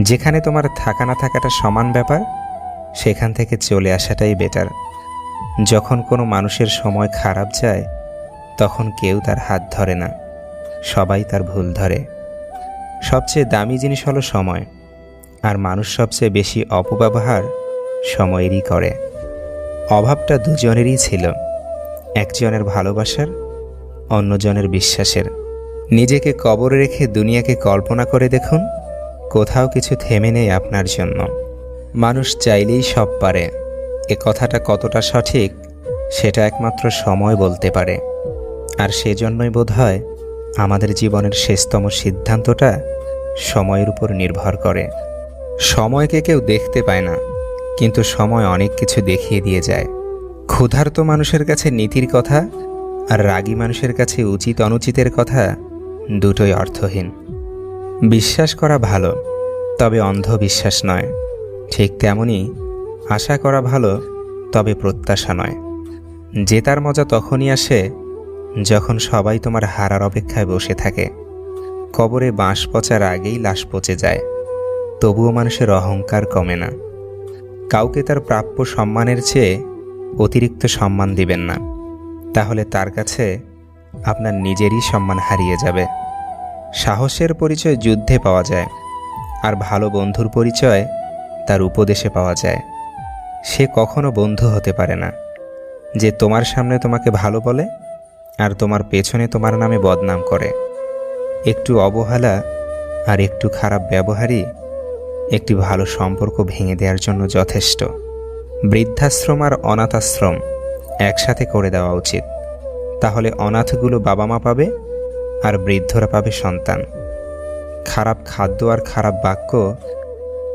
যেখানে তোমার থাকা না থাকাটা সমান ব্যাপার, সেখান থেকে চলে আসাটাই বেটার যখন কোনো মানুষের সময় খারাপ যায়, তখন কেউ তার হাত ধরে না। সবাই তার ভুল ধরে। সবচেয়ে দামি জিনিস হলো সময়। আর মানুষ সবচেয়ে বেশি অপব্যবহার সময়েরই করে। অভাবটা দুজনেরই ছিল। একজনের ভালোবাসার, অন্যজনের বিশ্বাসের। নিজেকে কবরে রেখে দুনিয়াকে কল্পনা করে দেখুন কোথাও কিছু থেমে নেই আপনার জন্য। মানুষ চাইলেই সব পারে। এ কথাটা কতটা সঠিক, সেটা একমাত্র সময় বলতে পারে। আর সেজন্যই বোধ হয় আমাদের জীবনের শেষতম সিদ্ধান্তটা সময়ের উপর নির্ভর করে। সময়কে কেউ দেখতে পায় না, কিন্তু সময় অনেক কিছু দেখিয়ে দিয়ে যায়। ক্ষুধার্ত মানুষের কাছে নীতির কথা আর রাগী মানুষের কাছে উচিত অনুচিতের কথা দুটোই অর্থহীন। বিশ্বাস করা ভালো, তবে অন্ধবিশ্বাস নয়। ঠিক তেমনি আশা করা ভালো, তবে প্রত্যাশা নয়। জেতার মজা তখনই আসে যখন সবাই তোমার হারার অপেক্ষায় বসে থাকে। কবরে বাঁশ পচার আগেই লাশ পচে যায়। তবুও মানুষের অহংকার কমে না। কাউকে তার প্রাপ্য সম্মানের চেয়ে অতিরিক্ত সম্মান দিবেন না। তাহলে তার কাছে আপনার নিজেরই সম্মান হারিয়ে যাবে। সাহসের পরিচয় যুদ্ধে পাওয়া যায় আর ভালো বন্ধুর পরিচয় তার উপদেশে পাওয়া যায়। সে কখনো বন্ধু হতে পারে না। যে তোমার সামনে তোমাকে ভালো বলে আর তোমার পেছনে তোমার নামে বদনাম করে। একটু অবহেলা আর একটু খারাপ ব্যবহারই একটি ভালো সম্পর্ক ভেঙে দেওয়ার জন্য যথেষ্ট। বৃদ্ধাশ্রম আর অনাথাশ্রম একসাথে করে দেওয়া উচিত। তাহলে অনাথগুলো বাবা মা পাবে আর বৃদ্ধরা পাবে সন্তান। খারাপ খাদ্য আর খারাপ বাক্য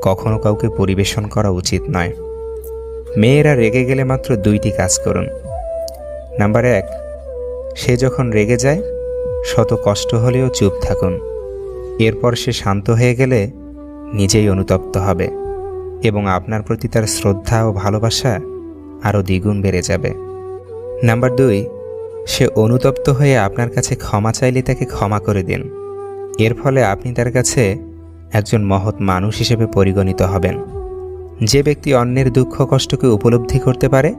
কখনো কাউকে পরিবেশন করা উচিত নয়। মেয়েরা রেগে গেলে মাত্র দুইটি কাজ করুন। নাম্বার এক, সে যখন রেগে যায়, শত কষ্ট হলেও চুপ থাকুন। এরপর সে শান্ত হয়ে গেলে নিজেই অনুতপ্ত হবে এবং আপনার প্রতি তার শ্রদ্ধা ও ভালোবাসা আরও দ্বিগুণ বেড়ে যাবে। নাম্বার দুই সে অনুতপ্ত হয়ে আপনার কাছে ক্ষমা চাইলে তাকে ক্ষমা করে দিন। এর ফলে আপনি তার কাছে একজন মহৎ মানুষ হিসেবে পরিগণিত হবেন। যে ব্যক্তি অন্যের দুঃখ কষ্টকে উপলব্ধি করতে পারে,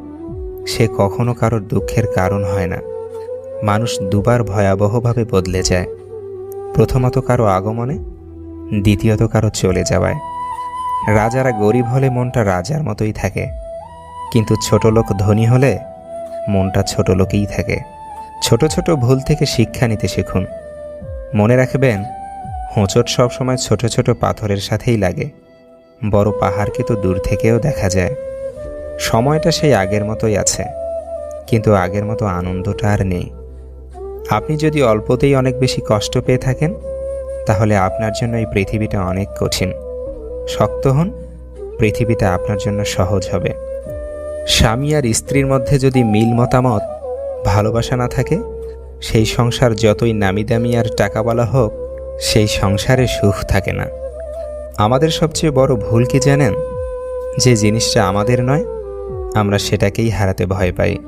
সে কখনো কারোর দুঃখের কারণ হয় না। মানুষ দুবার ভয়াবহভাবে বদলে যায়। প্রথমত কারও আগমনে, দ্বিতীয়ত কারও চলে যাওয়ায়। রাজারা গরিব হলে মনটা রাজার মতোই থাকে। কিন্তু ছোট লোক ধনী হলে মনটা ছোট লোকেই থাকে। ছোট ছোট ভুল থেকে শিক্ষা নিতে শিখুন। মনে রাখবেন, হোঁচট সবসময় ছোট ছোট পাথরের সাথেই লাগে। বড় পাহাড়কে তো দূর থেকেও দেখা যায়। সময়টা সেই আগের মতোই আছে, কিন্তু আগের মতো আনন্দটা আর নেই। আপনি যদি অল্পতেই অনেক বেশি কষ্ট পেয়ে থাকেন, তাহলে আপনার জন্য এই পৃথিবীটা অনেক কঠিন। শক্ত হন, পৃথিবীটা আপনার জন্য সহজ হবে। স্বামী আর স্ত্রীর মধ্যে যদি মিল মতামত, ভালোবাসা না থাকে, সেই সংসার যতই নামি দামি আর টাকাওয়ালা হোক, সেই সংসারে সুখ থাকে না। আমাদের সবচেয়ে বড় ভুল কি জানেন? যে জিনিসটা আমাদের নয়, আমরা সেটাকেই হারাতে ভয় পাই।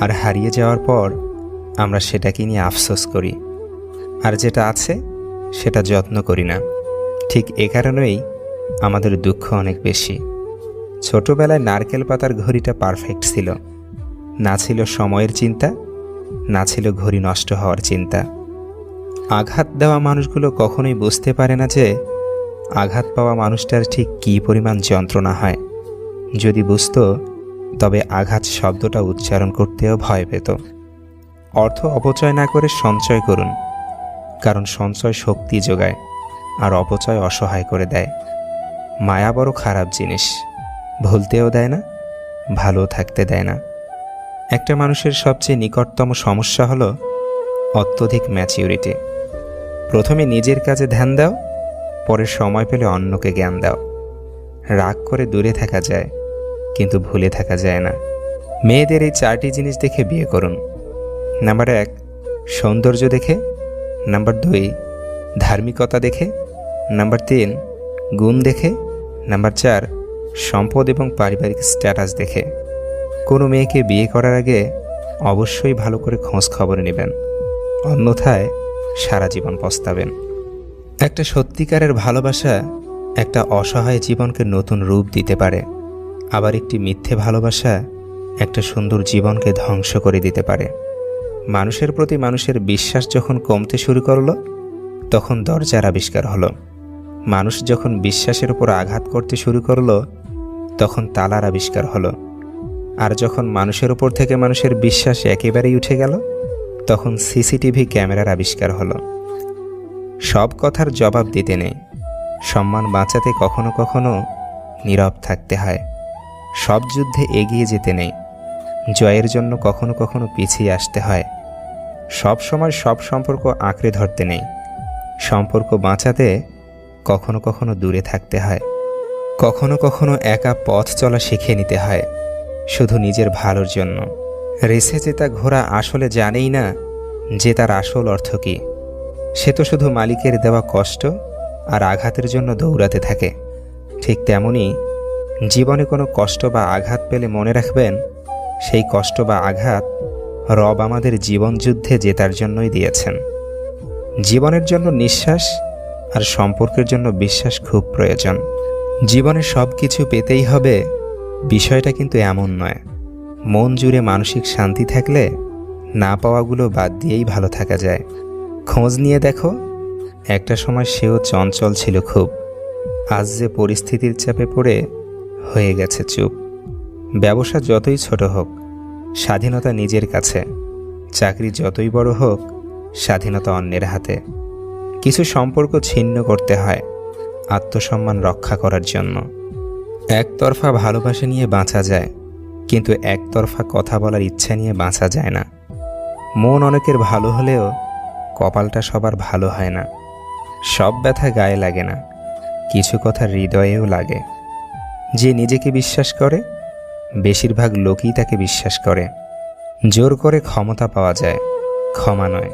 আর হারিয়ে যাওয়ার পর, আমরা সেটাকে নিয়ে আফসোস করি। আর যেটা আছে, সেটা যত্ন করি না। ঠিক এ কারণেই আমাদের দুঃখ অনেক বেশি। ছোটবেলায় নারকেল পাতার ঘড়িটা পারফেক্ট ছিল। না ছিল সময়ের চিন্তা, না ছিল ঘড়ি নষ্ট হওয়ার চিন্তা। আঘাত দেওয়া মানুষগুলো কখনোই বুঝতে পারে না যে, আঘাত পাওয়া মানুষটার ঠিক কী পরিমাণ যন্ত্রণা হয়। যদি বুঝত, তবে আঘাত শব্দটা উচ্চারণ করতেও ভয় পেত। অর্থ অপচয় না করে সঞ্চয় করুন, কারণ সঞ্চয় শক্তি যোগায়, আর অপচয় অসহায় করে দেয়। মায়া বড় খারাপ জিনিস। ভুলতেও দেয় না, ভালো থাকতে দেয় না। একটা মানুষের সবচেয়ে নিকটতম সমস্যা হলো অত্যধিক ম্যাচিউরিটি প্রথমে নিজের কাজে ধ্যান দাও, পরে সময় পেলে অন্যকে জ্ঞান দাও। রাগ করে দূরে থাকা যায়, কিন্তু ভুলে থাকা যায় না। মেয়েদের এই চারটি জিনিস দেখে বিয়ে করুন। নাম্বার এক, সৌন্দর্য দেখে। নাম্বার দুই, ধার্মিকতা দেখে। নাম্বার তিন, গুণ দেখে। নাম্বার চার সম্পদ এবং পারিবারিক স্ট্যাটাস দেখে। কোনো মেয়েকে বিয়ে করার আগে অবশ্যই ভালো করে খোঁজ খবর নেবেন। অন্যথায় সারা জীবন পস্তাবেন। একটা সত্যিকারের ভালোবাসা একটা অসহায় জীবনকে নতুন রূপ দিতে পারে। আবার একটি মিথ্যে ভালোবাসা একটা সুন্দর জীবনকে ধ্বংস করে দিতে পারে। মানুষের প্রতি মানুষের বিশ্বাস যখন কমতে শুরু করল, তখন দরজার আবিষ্কার হলো। মানুষ যখন বিশ্বাসের উপর আঘাত করতে শুরু করল, তখন তালার আবিষ্কার হলো। আর যখন মানুষের উপর থেকে মানুষের বিশ্বাস একেবারেই উঠে গেল, তখন সিসিটিভি ক্যামেরার আবিষ্কার হলো। সব কথার জবাব দিতে নেই। সম্মান বাঁচাতে কখনো কখনো নীরব থাকতে হয়। সব যুদ্ধে এগিয়ে যেতে নেই। জয়ের জন্য কখনো কখনো পিছিয়ে আসতে হয়। সব সময় সব সম্পর্ক আঁকড়ে ধরতে নেই। সম্পর্ক বাঁচাতে কখনো কখনো দূরে থাকতে হয়। কখনো কখনো একা পথ চলা শিখে নিতে হয়, শুধু নিজের ভালোর জন্য। রেসে জেতা ঘোড়া আসলে জানেই না যে তার আসল অর্থ কী। সে তো শুধু মালিকের দেওয়া কষ্ট আর আঘাতের জন্য দৌড়াতে থাকে। ঠিক তেমনি জীবনে কোনো কষ্ট বা আঘাত পেলে মনে রাখবেন, সেই কষ্ট বা আঘাত রব আমাদের জীবনযুদ্ধে জেতার জন্যই দিয়েছেন। জীবনের জন্য নিঃশ্বাস আর সম্পর্কের জন্য বিশ্বাস খুব প্রয়োজন। জীবনে সব কিছু পেতেই হবে, বিষয়টা কিন্তু এমন নয়। মন জুড়ে মানসিক শান্তি থাকলে না পাওয়াগুলো বাদ দিয়েই ভালো থাকা যায়। খোঁজ নিয়ে দেখো, একটা সময় সেও চঞ্চল ছিল খুব। আজ যে পরিস্থিতির চাপে পড়ে, হয়ে গেছে চুপ। ব্যবসা যতই ছোট হোক, স্বাধীনতা নিজের কাছে। চাকরি যতই বড় হোক, স্বাধীনতা অন্যের হাতে। কিছু সম্পর্ক ছিন্ন করতে হয়, আত্মসম্মান রক্ষা করার জন্য। একতরফা ভালোবাসা নিয়ে বাঁচা যায়, কিন্তু একতরফা কথা বলার ইচ্ছা নিয়ে বাঁচা যায় না। মন অনেকের ভালো হলেও কপালটা সবার ভালো হয় না। সব ব্যথা গায়ে লাগে না, কিছু কথা হৃদয়েও লাগে। যে নিজেকে বিশ্বাস করে, বেশিরভাগ লোকই তাকে বিশ্বাস করে। জোর করে ক্ষমতা পাওয়া যায়, ক্ষমা নয়,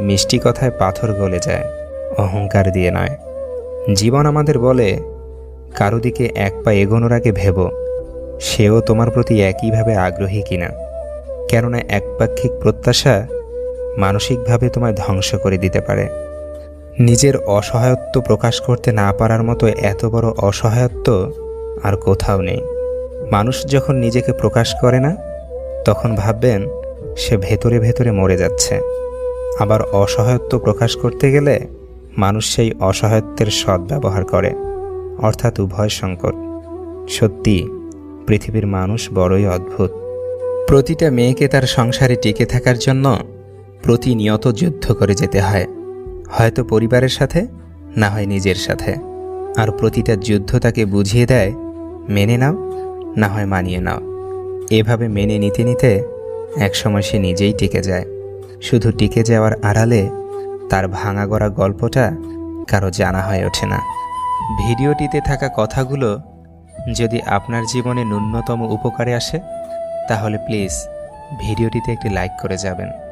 মিষ্টি কথায় পাথর গলে যায়। অহংকার দিয়ে নয়। জীবন আমাদের বলে, কারও দিকে এক পা এগোনোর আগে ভেব, সেও তোমার প্রতি একইভাবে আগ্রহী কিনা। কেননা একপাক্ষিক প্রত্যাশা মানসিকভাবে তোমায় ধ্বংস করে দিতে পারে। নিজের অসহায়ত্ব প্রকাশ করতে না পারার মতো এত বড় অসহায়ত্ব আর কোথাও নেই। মানুষ যখন নিজেকে প্রকাশ করে না, তখন ভাববেন, সে ভেতরে ভেতরে মরে যাচ্ছে। আবার অসহায়ত্ব প্রকাশ করতে গেলে মানুষ সেই অসহায়ত্বের সদ্ব্যবহার করে, অর্থাৎ উভয় সংকট। সত্যি, পৃথিবীর মানুষ বড়ই অদ্ভুত। প্রতিটা মেয়েকে তার সংসারে টিকে থাকার জন্য প্রতিনিয়ত যুদ্ধ করে যেতে হয়, হয়তো পরিবারের সাথে, না হয় নিজের সাথে। আর প্রতিটা যুদ্ধ তাকে বুঝিয়ে দেয়, মেনে নাও, না হয় মানিয়ে নাও। এভাবে মেনে নিতে নিতে একসময় সে নিজেই টিকে যায়। শুধু টিকে যাওয়ার আড়ালে তার ভাঙা গড়া গল্পটা কারও জানা হয়ে ওঠে না। ভিডিওটিতে থাকা কথাগুলো যদি আপনার জীবনে ন্যূনতম উপকারে আসে, তাহলে প্লিজ ভিডিওটিতে একটি লাইক করে যাবেন।